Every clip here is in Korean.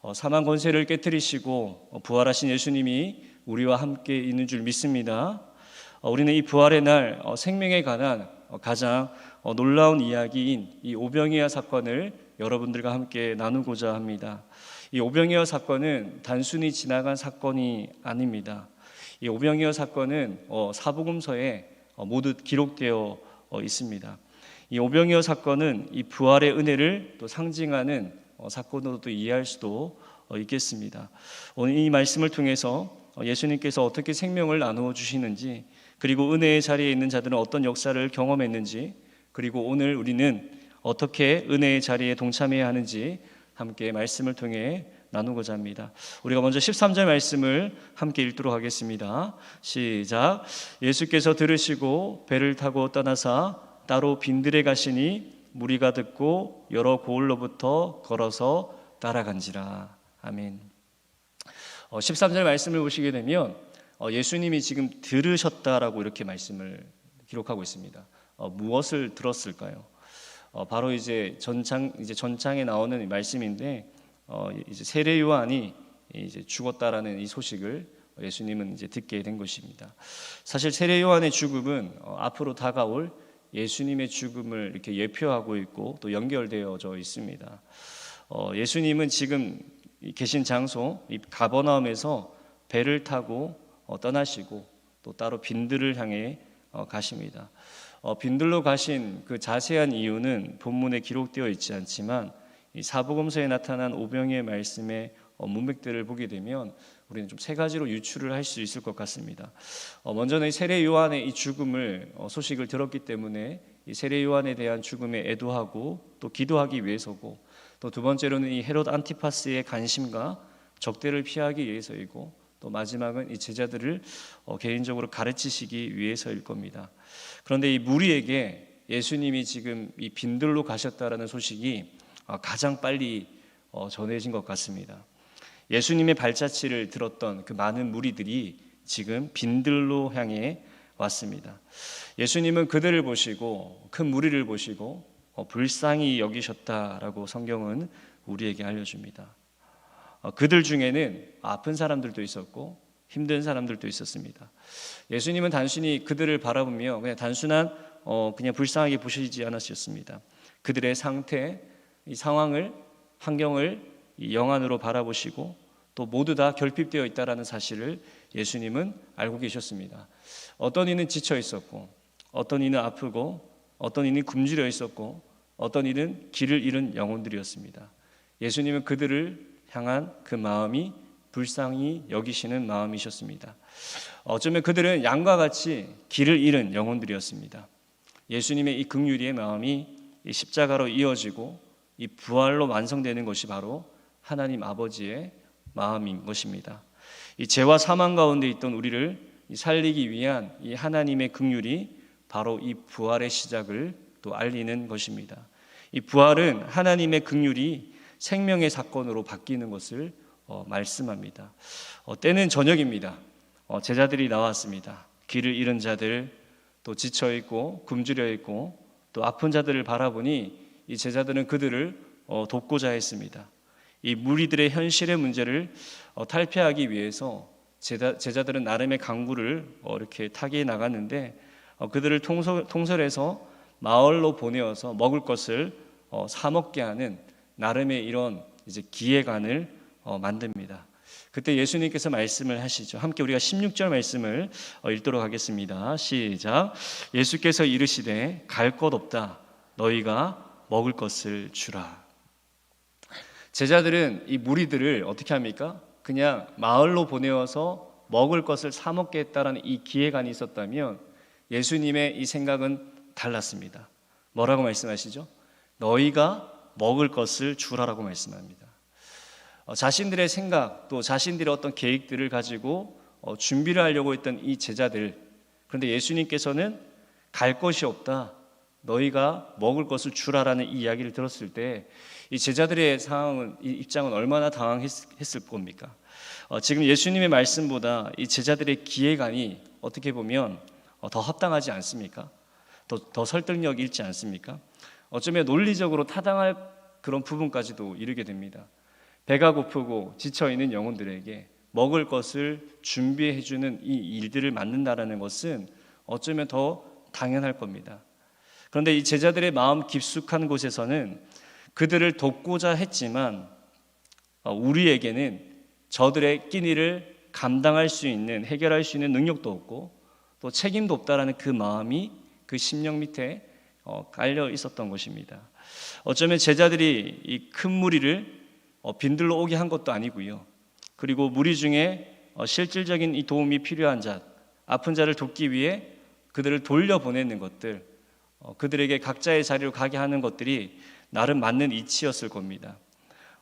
어, 사망 권세를 깨뜨리시고 어, 부활하신 예수님이 우리와 함께 있는 줄 믿습니다. 어, 우리는 이 부활의 날 어, 생명에 관한 어, 가장 어, 놀라운 이야기인 이 오병이어 사건을 여러분들과 함께 나누고자 합니다. 이 오병이어 사건은 단순히 지나간 사건이 아닙니다. 이 오병이어 사건은 어, 사복음서에 어, 모두 기록되어 어, 있습니다. 이 오병이어 사건은 이 부활의 은혜를 또 상징하는 어, 사건으로도 이해할 수도 어, 있겠습니다. 오늘 이 말씀을 통해서 어, 예수님께서 어떻게 생명을 나누어 주시는지 그리고 은혜의 자리에 있는 자들은 어떤 역사를 경험했는지 그리고 오늘 우리는 어떻게 은혜의 자리에 동참해야 하는지 함께 말씀을 통해 나누고자 합니다. 우리가 먼저 13절 말씀을 함께 읽도록 하겠습니다. 시작. 예수께서 들으시고 배를 타고 떠나사 따로 빈들에 가시니 무리가 듣고 여러 고을로부터 걸어서 따라간지라. 아멘. 어, 13절 말씀을 보시게 되면 어, 예수님이 지금 들으셨다라고 이렇게 말씀을 기록하고 있습니다. 어, 무엇을 들었을까요? 어, 바로 이제 전창 이제 전창에 나오는 이 말씀인데 어, 이제 세례 요한이 이제 죽었다라는 이 소식을 예수님은 이제 듣게 된 것입니다. 사실 세례 요한의 죽음은 어, 앞으로 다가올 예수님의 죽음을 이렇게 예표하고 있고 또 연결되어져 있습니다. 어, 예수님은 지금 이 계신 장소 이 가버나움에서 배를 타고 어, 떠나시고 또 따로 빈들을 향해 어, 가십니다. 어, 빈들로 가신 그 자세한 이유는 본문에 기록되어 있지 않지만 이 사복음서에 나타난 오병이의 말씀의 어, 문맥들을 보게 되면 우리는 좀 세 가지로 유추를 할 수 있을 것 같습니다. 어, 먼저는 이 세례 요한의 이 죽음을 어, 소식을 들었기 때문에 이 세례 요한에 대한 죽음에 애도하고 또 기도하기 위해서고 또 두 번째로는 이 헤롯 안티파스의 관심과 적대를 피하기 위해서이고 또 마지막은 이 제자들을 어, 개인적으로 가르치시기 위해서일 겁니다. 그런데 이 무리에게 예수님이 지금 이 빈들로 가셨다라는 소식이 어, 가장 빨리 어, 전해진 것 같습니다. 예수님의 발자취를 들었던 그 많은 무리들이 지금 빈들로 향해 왔습니다. 예수님은 그들을 보시고 큰 무리를 보시고 어, 불쌍히 여기셨다라고 성경은 우리에게 알려줍니다. 어, 그들 중에는 아픈 사람들도 있었고 힘든 사람들도 있었습니다. 예수님은 단순히 그들을 바라보며 그냥 단순한 어, 그냥 불쌍하게 보시지 않으셨습니다. 그들의 상태, 이 상황을 환경을 이 영안으로 바라보시고 또 모두 다 결핍되어 있다라는 사실을 예수님은 알고 계셨습니다. 어떤 이는 지쳐 있었고, 어떤 이는 아프고, 어떤 이는 굶주려 있었고, 어떤 이는 길을 잃은 영혼들이었습니다. 예수님은 그들을 향한 그 마음이 불쌍히 여기시는 마음이셨습니다. 어쩌면 그들은 양과 같이 길을 잃은 영혼들이었습니다. 예수님의 이 극률의 마음이 이 십자가로 이어지고 이 부활로 완성되는 것이 바로 하나님 아버지의 마음인 것입니다. 이 죄와 사망 가운데 있던 우리를 살리기 위한 이 하나님의 긍휼이 바로 이 부활의 시작을 또 알리는 것입니다. 이 부활은 하나님의 긍휼이 생명의 사건으로 바뀌는 것을 어, 말씀합니다. 어, 때는 저녁입니다. 어, 제자들이 나왔습니다. 길을 잃은 자들, 또 지쳐 있고 굶주려 있고 또 아픈 자들을 바라보니 이 제자들은 그들을 어, 돕고자 했습니다. 이 무리들의 현실의 문제를 어, 탈피하기 위해서 제자, 제자 들은 나름의 강구를 어, 이렇게 타기에 나갔는데 어, 그들을 통솔, 통솔 해서 마을로 보내어서 먹을 것을 어, 사 먹게 하는 나름의 이런 이제 기획안을 어, 만듭니다. 그때 예수님께서 말씀을 하시죠. 함께 우리가 16절 말씀을 어, 읽도록 하겠습니다. 시작. 예수께서 이르시되 갈 것 없다. 너희가 먹을 것을 주라. 제자들은 이 무리들을 어떻게 합니까? 그냥 마을로 보내어서 먹을 것을 사 먹겠다라는 이 기획안이 있었다면 예수님의 이 생각은 달랐습니다. 뭐라고 말씀하시죠? 너희가 먹을 것을 주라라고 말씀합니다. 어, 자신들의 생각 또 자신들의 어떤 계획들을 가지고 어, 준비를 하려고 했던 이 제자들 그런데 예수님께서는 갈 것이 없다. 너희가 먹을 것을 주라라는 이 이야기를 들었을 때 이 제자들의 상황은 이 입장은 얼마나 당황했을 겁니까? 어, 지금 예수님의 말씀보다 이 제자들의 기획안이 어떻게 보면 어, 더 합당하지 않습니까? 더, 더 설득력 있지 않습니까? 어쩌면 논리적으로 타당할 그런 부분까지도 이르게 됩니다. 배가 고프고 지쳐 있는 영혼들에게 먹을 것을 준비해 주는 이 일들을 맡는다라는 것은 어쩌면 더 당연할 겁니다. 그런데 이 제자들의 마음 깊숙한 곳에서는 그들을 돕고자 했지만 어, 우리에게는 저들의 끼니를 감당할 수 있는 해결할 수 있는 능력도 없고 또 책임도 없다라는 그 마음이 그 심령 밑에 어, 깔려 있었던 것입니다. 어쩌면 제자들이 이 큰 무리를 어, 빈들로 오게 한 것도 아니고요. 그리고 무리 중에 실질적인 이 도움이 필요한 자, 아픈 자를 돕기 위해 그들을 돌려보내는 것들, 그들에게 각자의 자리로 가게 하는 것들이 나름 맞는 이치였을 겁니다.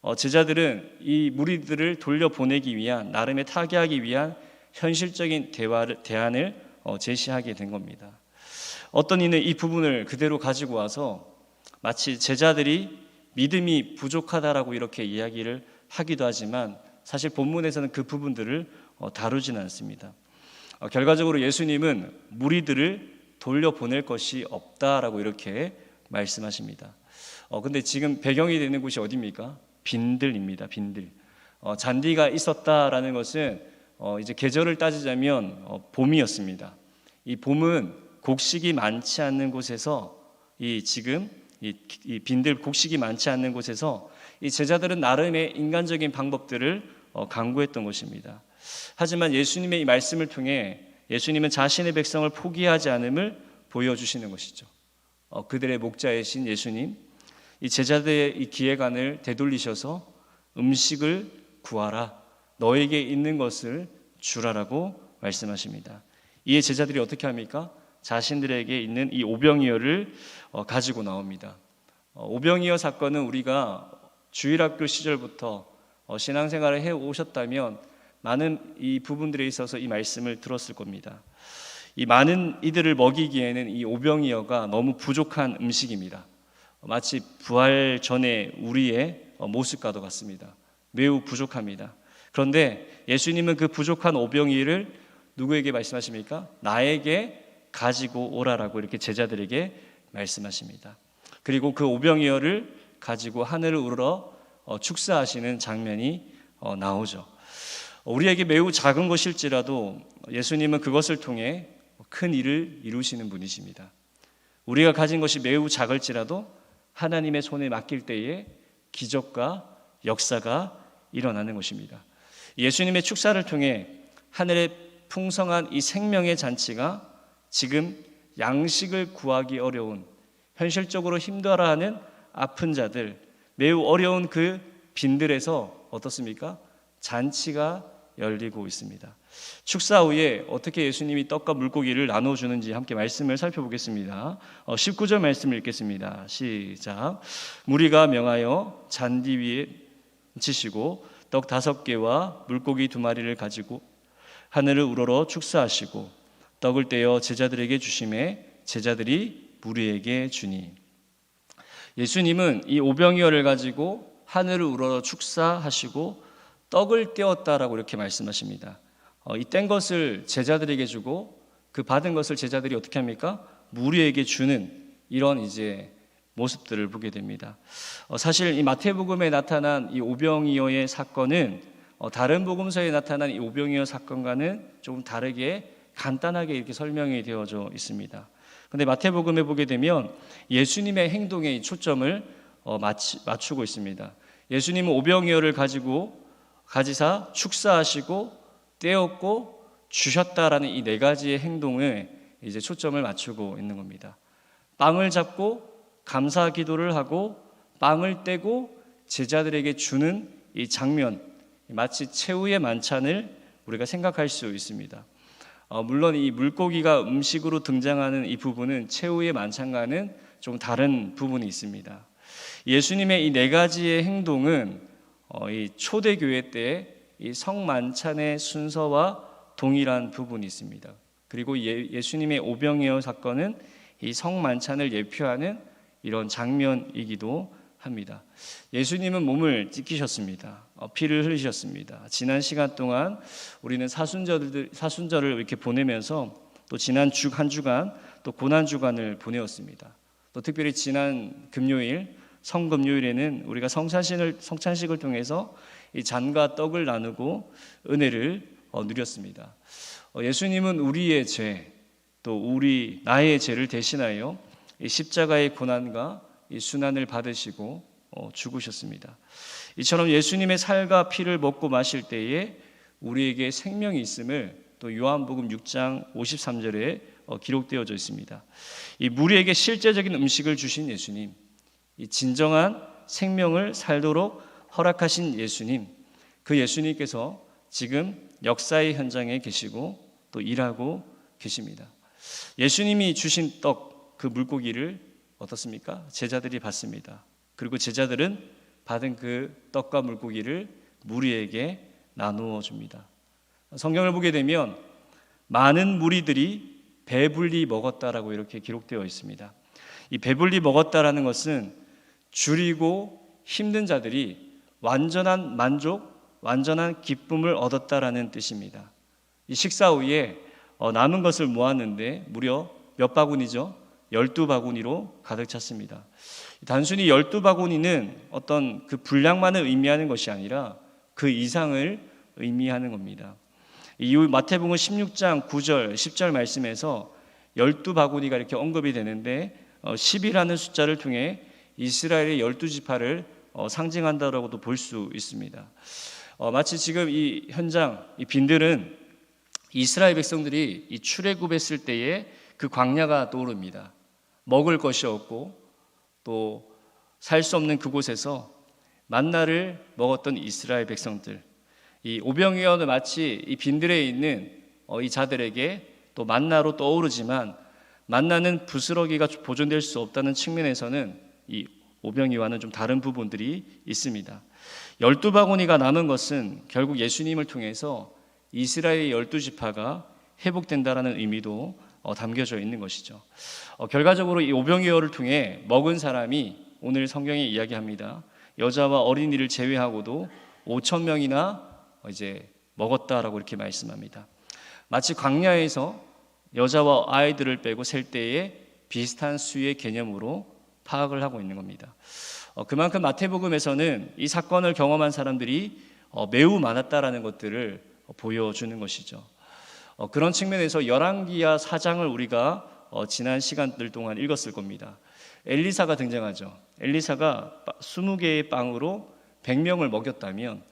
어, 제자들은 이 무리들을 돌려보내기 위한 나름의 타개하기 위한 현실적인 대화를, 대안을 어, 제시하게 된 겁니다. 어떤 이는 이 부분을 그대로 가지고 와서 마치 제자들이 믿음이 부족하다라고 이렇게 이야기를 하기도 하지만 사실 본문에서는 그 부분들을 어, 다루지는 않습니다. 어, 결과적으로 예수님은 무리들을 돌려보낼 것이 없다라고 이렇게 말씀하십니다. 어, 근데 지금 배경이 되는 곳이 어디입니까? 빈들입니다. 빈들. 어, 잔디가 있었다라는 것은 어, 이제 계절을 따지자면 어, 봄이었습니다. 이 봄은 곡식이 많지 않는 곳에서 이 지금 이, 이 빈들 곡식이 많지 않는 곳에서 이 제자들은 나름의 인간적인 방법들을 어, 강구했던 것입니다. 하지만 예수님의 이 말씀을 통해 예수님은 자신의 백성을 포기하지 않음을 보여주시는 것이죠. 어, 그들의 목자이신 예수님, 이 제자들의 이 기획안을 되돌리셔서 음식을 구하라. 너에게 있는 것을 주라라고 말씀하십니다. 이에 제자들이 어떻게 합니까? 자신들에게 있는 이 오병이어를 어, 가지고 나옵니다. 어, 오병이어 사건은 우리가 주일학교 시절부터 어, 신앙생활을 해 오셨다면 많은 이 부분들에 있어서 이 말씀을 들었을 겁니다. 이 많은 이들을 먹이기에는 이 오병이어가 너무 부족한 음식입니다. 마치 부활 전에 우리의 모습과도 같습니다. 매우 부족합니다. 그런데 예수님은 그 부족한 오병이를 누구에게 말씀하십니까? 나에게 가지고 오라라고 이렇게 제자들에게 말씀하십니다. 그리고 그 오병이어를 가지고 하늘을 우러러 어, 축사하시는 장면이 어, 나오죠. 우리에게 매우 작은 것일지라도 예수님은 그것을 통해 큰 일을 이루시는 분이십니다. 우리가 가진 것이 매우 작을지라도 하나님의 손에 맡길 때에 기적과 역사가 일어나는 것입니다. 예수님의 축사를 통해 하늘의 풍성한 이 생명의 잔치가 지금 양식을 구하기 어려운 현실적으로 힘들어하는 아픈 자들 매우 어려운 그 빈들에서 어떻습니까? 잔치가 열리고 있습니다. 축사 후에 어떻게 예수님이 떡과 물고기를 나눠주는지 함께 말씀을 살펴보겠습니다. 19절 어, 말씀을 읽겠습니다. 시작. 무리가 명하여 잔디 위에 치시고 떡 다섯 개와 물고기 두 마리를 가지고 하늘을 우러러 축사하시고 떡을 떼어 제자들에게 주심에 제자들이 무리에게 주니 예수님은 이 오병이어를 가지고 하늘을 우러러 축사하시고 떡을 떼었다라고 이렇게 말씀하십니다. 어, 이뗀 것을 제자들에게 주고 그 받은 것을 제자들이 어떻게 합니까? 무리에게 주는 이런 이제 모습들을 보게 됩니다. 어, 사실 이 마태복음에 나타난 이 오병이어의 사건은 어, 다른 복음서에 나타난 이 오병이어 사건과는 조금 다르게 간단하게 이렇게 설명이 되어져 있습니다. 근데 마태복음에 보게 되면 예수님의 행동에 초점을 맞추고 있습니다. 예수님은 오병이어를 가지고 가지사 축사하시고 떼었고 주셨다라는 이 네 가지의 행동에 이제 초점을 맞추고 있는 겁니다. 빵을 잡고 감사 기도를 하고 빵을 떼고 제자들에게 주는 이 장면 마치 최후의 만찬을 우리가 생각할 수 있습니다. 어, 물론 이 물고기가 음식으로 등장하는 이 부분은 최후의 만찬과는 좀 다른 부분이 있습니다. 예수님의 이 네 가지의 행동은 어, 이 초대교회 때 이 성만찬의 순서와 동일한 부분이 있습니다. 그리고 예, 수님의 오병이어 사건은 이 성만찬을 예표하는 이런 장면이기도 합니다. 예수님은 몸을 찢기셨습니다. 어, 피를 흘리셨습니다. 지난 시간 동안 우리는 사순절 사순절을 이렇게 보내면서 또 지난 주 한 주간 또 고난 주간을 보내었습니다. 또 특별히 지난 금요일 성금요일에는 우리가 성찬식을 성찬식을 통해서 이 잔과 떡을 나누고 은혜를 어, 누렸습니다. 어, 예수님은 우리의 죄, 또 우리 나의 죄를 대신하여 이 십자가의 고난과 이 순환을 받으시고 어, 죽으셨습니다. 이처럼 예수님의 살과 피를 먹고 마실 때에 우리에게 생명이 있음을 또 요한복음 6장 53절에 어, 기록되어져 있습니다. 이 우리에게 실제적인 음식을 주신 예수님, 이 진정한 생명을 살도록 허락하신 예수님, 그 예수님께서 지금 역사의 현장에 계시고 또 일하고 계십니다. 예수님이 주신 떡 그 물고기를 어떻습니까? 제자들이 받습니다. 그리고 제자들은 받은 그 떡과 물고기를 무리에게 나누어 줍니다. 성경을 보게 되면 많은 무리들이 배불리 먹었다라고 이렇게 기록되어 있습니다. 이 배불리 먹었다라는 것은 줄이고 힘든 자들이 완전한 만족, 완전한 기쁨을 얻었다라는 뜻입니다. 이 식사 후에 어, 남은 것을 모았는데 무려 몇 바구니죠? 열두 바구니로 가득 찼습니다. 단순히 열두 바구니는 어떤 그 분량만을 의미하는 것이 아니라 그 이상을 의미하는 겁니다. 이후 마태복음 16장 9절, 10절 말씀에서 열두 바구니가 이렇게 언급이 되는데 10이라는 숫자를 통해 이스라엘의 열두 지파를 어, 상징한다라고도 볼 수 있습니다. 어, 마치 지금 이 현장 이 빈들은 이스라엘 백성들이 이 출애굽했을 때에 그 광야가 떠오릅니다. 먹을 것이 없고 또 살 수 없는 그곳에서 만나를 먹었던 이스라엘 백성들. 이 오병이어는 마치 이 빈들에 있는 어, 이 자들에게 또 만나로 떠오르지만 만나는 부스러기가 보존될 수 없다는 측면에서는 이 오병이와는 좀 다른 부분들이 있습니다. 열두 바구니가 남은 것은 결국 예수님을 통해서 이스라엘의 열두 지파가 회복된다라는 의미도 어, 담겨져 있는 것이죠. 어, 결과적으로 이 오병이어를 통해 먹은 사람이 오늘 성경에 이야기합니다. 여자와 어린이를 제외하고도 5천 명이나 이제 먹었다라고 이렇게 말씀합니다. 마치 광야에서 여자와 아이들을 빼고 셀 때에 비슷한 수의 개념으로 파악을 하고 있는 겁니다. 어, 그만큼 마태복음에서는 이 사건을 경험한 사람들이 어, 매우 많았다라는 것들을 보여주는 것이죠. 어, 그런 측면에서 열왕기야 사장을 우리가 어, 지난 시간들 동안 읽었을 겁니다. 엘리사가 등장하죠. 엘리사가 20개의 빵으로 100명을 먹였다면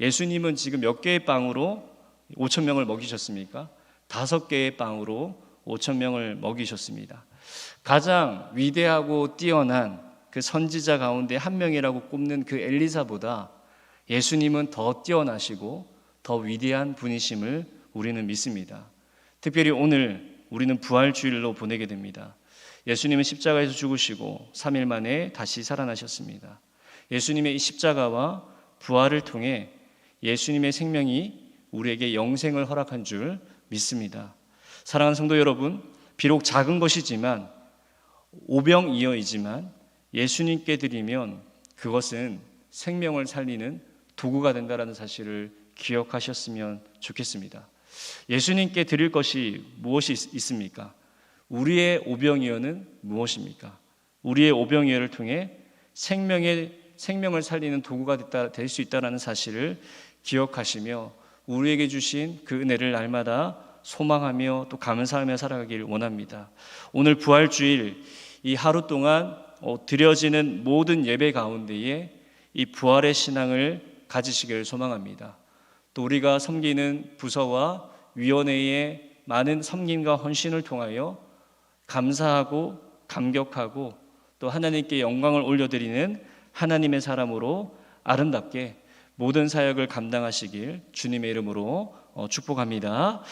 예수님은 지금 몇 개의 빵으로 5천 명을 먹이셨습니까? 다섯 개의 빵으로 5천 명을 먹이셨습니다. 가장 위대하고 뛰어난 그 선지자 가운데 한 명이라고 꼽는 그 엘리사보다 예수님은 더 뛰어나시고 더 위대한 분이심을 우리는 믿습니다. 특별히 오늘 우리는 부활 주일로 보내게 됩니다. 예수님은 십자가에서 죽으시고 3일 만에 다시 살아나셨습니다. 예수님의 이 십자가와 부활을 통해 예수님의 생명이 우리에게 영생을 허락한 줄 믿습니다. 사랑하는 성도 여러분, 비록 작은 것이지만 오병이어이지만 예수님께 드리면 그것은 생명을 살리는 도구가 된다라는 사실을 기억하셨으면 좋겠습니다. 예수님께 드릴 것이 무엇이 있습니까? 우리의 오병이어는 무엇입니까? 우리의 오병이어를 통해 생명의 생명을 살리는 도구가 될 수 있다라는 사실을 기억하시며 우리에게 주신 그 은혜를 날마다 소망하며 또 감사하며 살아가길 원합니다. 오늘 부활 주일 이 하루 동안 어, 드려지는 모든 예배 가운데에 이 부활의 신앙을 가지시길 소망합니다. 또 우리가 섬기는 부서와 위원회의 많은 섬김과 헌신을 통하여 감사하고 감격하고 또 하나님께 영광을 올려드리는 하나님의 사람으로 아름답게 모든 사역을 감당하시길 주님의 이름으로 어, 축복합니다.